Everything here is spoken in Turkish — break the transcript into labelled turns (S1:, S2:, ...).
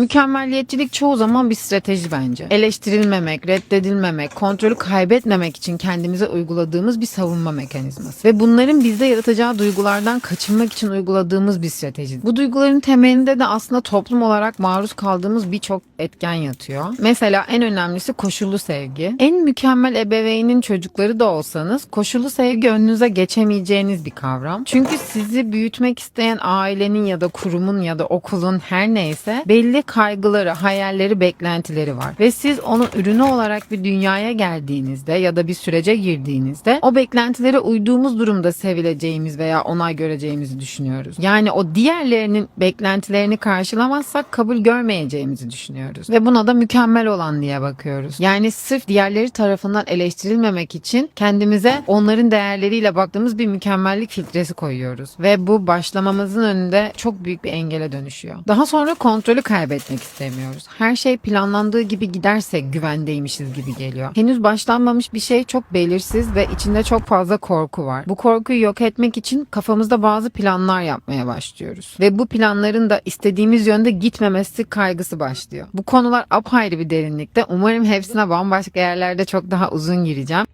S1: Mükemmelliyetçilik çoğu zaman bir strateji bence. Eleştirilmemek, reddedilmemek, kontrolü kaybetmemek için kendimize uyguladığımız bir savunma mekanizması. Ve bunların bizde yaratacağı duygulardan kaçınmak için uyguladığımız bir strateji. Bu duyguların temelinde de aslında toplum olarak maruz kaldığımız birçok etken yatıyor. Mesela en önemlisi koşullu sevgi. En mükemmel ebeveynin çocukları da olsanız koşullu sevgi önünüze geçemeyeceğiniz bir kavram. Çünkü sizi büyütmek isteyen ailenin ya da kurumun ya da okulun her neyse belli kaygıları, hayalleri, beklentileri var. Ve siz onun ürünü olarak bir dünyaya geldiğinizde ya da bir sürece girdiğinizde o beklentilere uyduğumuz durumda sevileceğimiz veya onay göreceğimizi düşünüyoruz. Yani o diğerlerinin beklentilerini karşılamazsak kabul görmeyeceğimizi düşünüyoruz. Ve buna da mükemmel olan diye bakıyoruz. Yani sırf diğerleri tarafından eleştirilmemek için kendimize onların değerleriyle baktığımız bir mükemmellik filtresi koyuyoruz. Ve bu başlamamızın önünde çok büyük bir engele dönüşüyor. Daha sonra kontrolü kaybetmek istemiyoruz. Her şey planlandığı gibi giderse güvendeymişiz gibi geliyor. Henüz başlanmamış bir şey çok belirsiz ve içinde çok fazla korku var. Bu korkuyu yok etmek için kafamızda bazı planlar yapmaya başlıyoruz. Ve bu planların da istediğimiz yönde gitmemesi kaygısı başlıyor. Bu konular apayrı bir derinlikte. Umarım hepsine bambaşka yerlerde çok daha uzun gireceğim.